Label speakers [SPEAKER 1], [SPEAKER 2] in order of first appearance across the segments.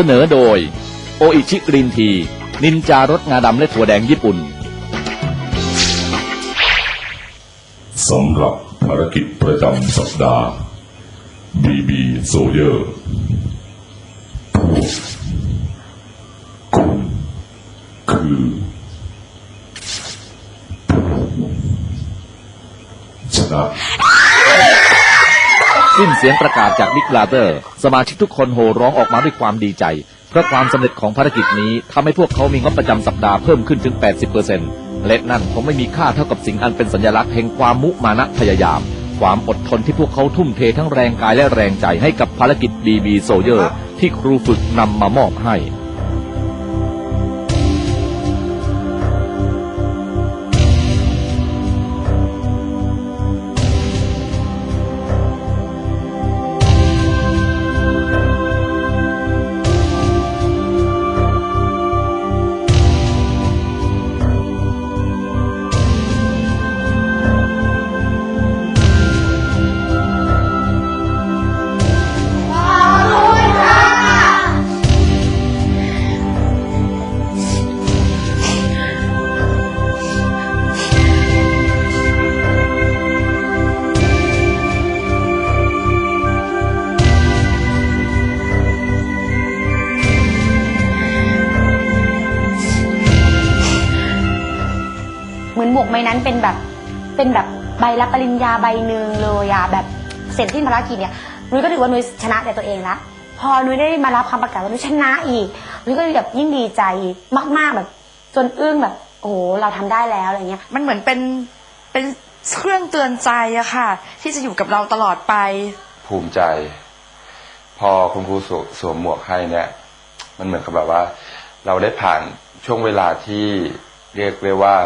[SPEAKER 1] สนอโดย โออิชิกรีนที นินจารสงาดำและถั่วแดงญี่ปุ่น
[SPEAKER 2] สำหรับภารกิจประจำสัปดาห์ BB Sawyer พวกคุณคือชนะ
[SPEAKER 1] สิ้นเสียงประกาศจากบิ๊กลาเตอร์ สมาชิกทุกคนโห่ร้องออกมาด้วยความดีใจ เพราะความสำเร็จของภารกิจนี้ทำให้พวกเขามีงบประจำสัปดาห์เพิ่มขึ้นถึง 80%และนั่นคงไม่มีค่าเท่ากับสิ่งอันเป็นสัญลักษณ์แห่งความมุมานะพยายาม ความอดทนที่พวกเขาทุ่มเททั้งแรงกายและแรงใจให้กับภารกิจบีบีโซเยอร์ ที่ครูฝึกนำมามอบให้
[SPEAKER 3] กใบนั้นเป็นแบบเป็นแบบใบรับปริญญาใบหนึ่งเลยอะแบบเสร็จสิ้นภารกิจเนี่ยนุ้ยก็ถือว่านุ้ยชนะแต่ตัวเองละพอนุ้ยได้มารับคำประกาศว่านุ้ยชนะอีกนุ้ยก็แบบยิ่งดีใจมากๆแบบ จนอึ้งแบบโอ้โหเราทำได้แล้วอะไรเงี้ย
[SPEAKER 4] มันเหมือนเป็นเป็นเครื่องเตือนใจอะค่ะ ที่จะอยู่กับเราตลอดไป
[SPEAKER 5] ภูมิใจ พอคุณครูสวสวมหมวกให้เนี่ย มันเหมือนกับแบบว่า เราได้ผ่านช่วงเวลาที่เรียกได้ว่า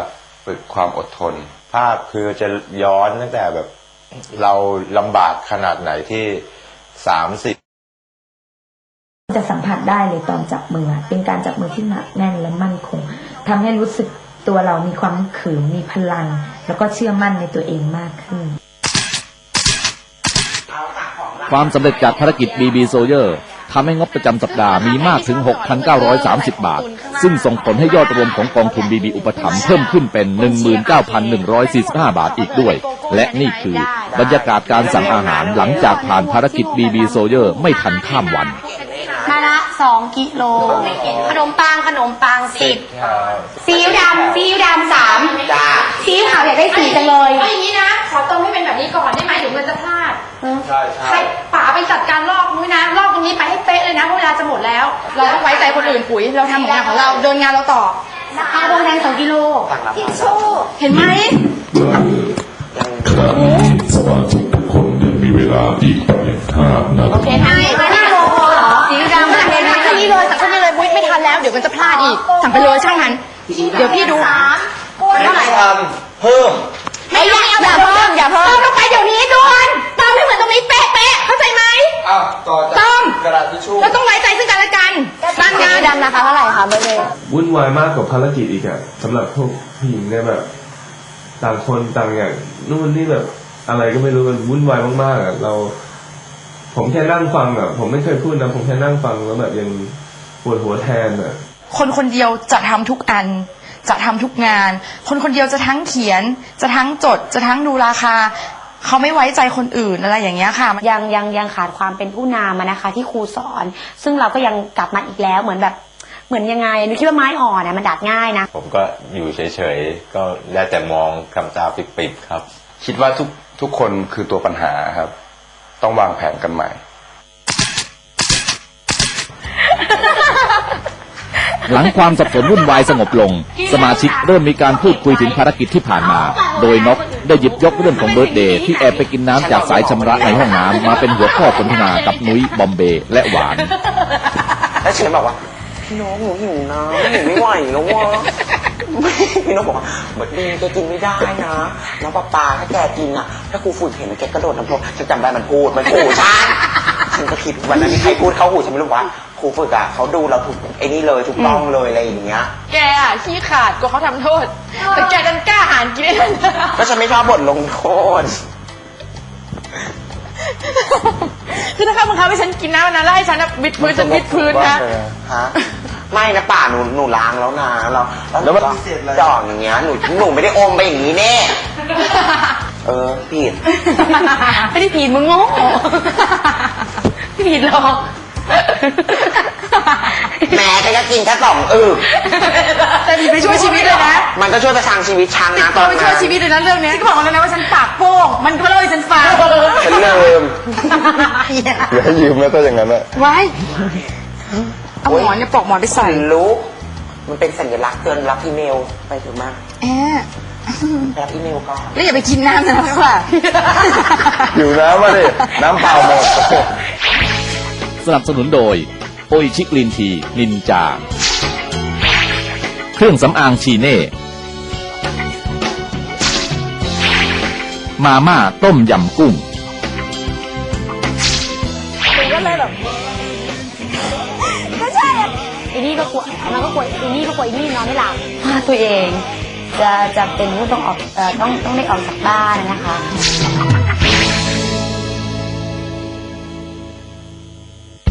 [SPEAKER 5] ฝึกความอดทน
[SPEAKER 6] ภาพคือจะย้อนตั้งแต่แบบเราลำบากขนาดไหนที่สามสิบ
[SPEAKER 7] จะสัมผัสได้เลยตอนจับมือ เป็นการจับมือที่หนักแน่นและมั่นคงทำให้รู้สึกตัวเรามีความขึงมีพลัง แล้วก็เชื่อมั่นในตัวเองมากขึ้น
[SPEAKER 1] ความสำเร็จจากภารกิจ BB Soldier ทำให้งบประจำสัปดาห์มีมากถึง 6,930 บาท ซึ่งส่งผลให้ยอดรวมของกองทุน BB อุปถัมภ์เพิ่มขึ้นเป็น 19,145 บาทอีกด้วย และนี่คือบรรยากาศการสั่งอาหารหลังจากผ่านภารกิจ BB Soldier ไม่ทันข้ามวัน
[SPEAKER 3] มาละสองกิโล ขนมปังขนมปังสิบซีอิ๊วดำซีอิ๊วดำสามซีอิ๊วขาวอยากได้สีจังเลย
[SPEAKER 8] เอาอย่างนี้นะ ขอตรงให้เป็นแบบนี้ก่อนได้ไหมเดี๋ยวมันจะพลาด
[SPEAKER 6] ใช่ใช่
[SPEAKER 8] ให้ป๋าไปจัดการลอกนุ้ยนะลอกตรง นี้ไปให้เป๊ะเลยนะเพราะเวลาจะหมดแล้ว เราต้องไว้ใจคนอื่นปุ๋ย เราทำของงานของเราเดินงานเราต่อ
[SPEAKER 3] ข้าวโพดแดงสองกิโล
[SPEAKER 8] เห็นไหม
[SPEAKER 2] ขณะนี้สมาชิกทุกคนยังมีเวลาอีกเพียงห้านาที
[SPEAKER 3] ไอ้ไม่ได้โลพอเหรอ
[SPEAKER 8] สีดำสั่งเลยนะแค่นี้เลยสั่งแค่นี้เลยบุ๊ยไม่ทันแล้ว เดี๋ยวมันจะพลาดอีก สั่งไปเลยช่างมัน เดี๋ยวพี่ดู
[SPEAKER 6] ไม่ได้ทำเพิ่ม
[SPEAKER 8] ไม่ต้องอย่าเพิ่มอย่าเพิ่มต้องไปเดี๋ยวนี้ด่วนตามให้เหมือนตรงนี้เป๊ะเป๊ะเข้าใจไหม
[SPEAKER 6] อ้าวต่อจาก
[SPEAKER 8] ต้อง
[SPEAKER 6] กระดาษทิชชู่
[SPEAKER 8] เราต้องไว้ใจซึ่งกันและกันตั้งงาน
[SPEAKER 3] ดำนะคะเท่าไหร่คะเบอร์เดย์
[SPEAKER 9] วุ่นวายมากกว่าภารกิจอีกอะสำหรับพวกผู้หญิงเนี่ยแบบ ต่างคนต่างอย่างนู่นนี่แบบอะไรก็ไม่รู้มันวุ่นวายมากๆอะเรา ผมแค่นั่งฟังอะผมไม่เคยพูดนะผมแค่นั่งฟังแล้วแบบยังปวดหัวแทนอะ
[SPEAKER 4] คนคนเดียวจะทำทุกอัน จะทำทุกงาน คนคนเดียวจะทั้งเขียน จะทั้งจด จะทั้งดูราคา เขาไม่ไว้ใจคนอื่นอะไรอย่างเงี้ยค่ะ
[SPEAKER 3] ยังยังยังขาดความเป็นผู้นำอะนะคะ ที่ครูสอน ซึ่งเราก็ยังกลับมาอีกแล้วเหมือนแบบเหมือนยังไงหนูคิดว่าไม้อ่อนนะมันดัดง่ายนะ
[SPEAKER 6] ผมก็อยู่เฉยๆ ก็ได้แต่มองคำตาปิดๆครับ
[SPEAKER 5] คิดว่าทุกทุกคนคือตัวปัญหาครับ ต้องวางแผนกันใหม่
[SPEAKER 1] หลังความสับสนวุ่นวายสงบลง สมาชิกเริ่มมีการพูดคุยถึงภารกิจที่ผ่านมา โดยนกได้หยิบยกเรื่องของเบิร์ดเดย์ที่แอบไปกินน้ำจากสายชำระในห้องน้ำมาเป็นหัวข้อสนทนากับนุ้ยบอมเบย์และหวาน
[SPEAKER 10] แล้วเชฟบอกว่าพี่น้องหนูหิวนะหนูไม่ไหวแล้วว่ะพี่น้องบอกว่าเบิร์ดเดย์แกกินไม่ได้นะน้องปลาปลาถ้าแกกินอะ ถ้าครูฝึกเห็นแกกระโดดน้ำพุฉันจำได้มันพูดมันขู่ฉัน ฉันก็คิดวันนั้นมีใครพูดเข้าหูฉันไม่รู้ว่าครูฝึกอะเขาดูเราถูกไอ้นี่เลยถูกต้องเลยอะไรอย่างเงี้ย
[SPEAKER 8] แกอะขี้ขาดกลัวเขาทำโทษ แต่แกดันกล้าหารกินเอง
[SPEAKER 10] ก็ฉันไม่ชอบบทลงโทษ
[SPEAKER 8] คือถ้าเขาบังคับให้ฉันกินน้ำอันนั้นแล้วให้ฉันน่ะวิดพื้นฉันวิดพื้นนะ
[SPEAKER 10] ฮะไม่นะป่าหนูหนูล้างแล้วนะเรา
[SPEAKER 5] แล้วมันพิเศษอะไร
[SPEAKER 10] จ่องอย่างเงี้ยหนูหนูไม่ได้อมไปอย่างนี้แน่ เออผิด
[SPEAKER 3] ไม่ได้ผิดมึงโง่ไม่ผิดหรอก
[SPEAKER 10] แม้ก็จะกินแค่สองอึก
[SPEAKER 8] แต่ผิดไปช่วยชีวิตเลยนะ
[SPEAKER 10] มันก็ช่วยประทังชีวิตฉันนะต
[SPEAKER 8] ตั
[SPEAKER 10] อ
[SPEAKER 8] วนไปช่วย
[SPEAKER 10] นั้น
[SPEAKER 8] ชีวิตเลยนะเรื่องนี้ฉันก็บอกแล้วนะว่าฉันปากโป้งมันก็เล่าให้ฉันฟัง
[SPEAKER 10] ฉันลืม
[SPEAKER 5] อย่าให้ยืมนะถ้าอย่างนั้นอะ
[SPEAKER 8] ไว้เอาหมอนเนี่ยปลอกหมอนไปใส่
[SPEAKER 10] ฉันรู้ มันเป็นสัญลักษณ์เตือนรับอีเมลไปเถอะมา
[SPEAKER 8] แอะ
[SPEAKER 10] ไป รับอีเมลก่อน
[SPEAKER 8] แล้วอย่าไปกินน้ำนะค่ะ
[SPEAKER 5] อยู่น้ำมาดิ น้ำเปล่าหมด
[SPEAKER 1] สนับสนุนโดย โออิชิกลินทีนินจา เครื่องสำอางชีเน่ มาม่าต้มยำกุ้ง
[SPEAKER 3] ก็ใช่อะอีนี่ก็กลัวมันก็กลัวอีนี่ก็กลัวอีนี่นอนไม่หลับว่าตัวเอง จะจะเป็นผู้ต้องออกต้องต้องได้ออกจากบ้านนะคะ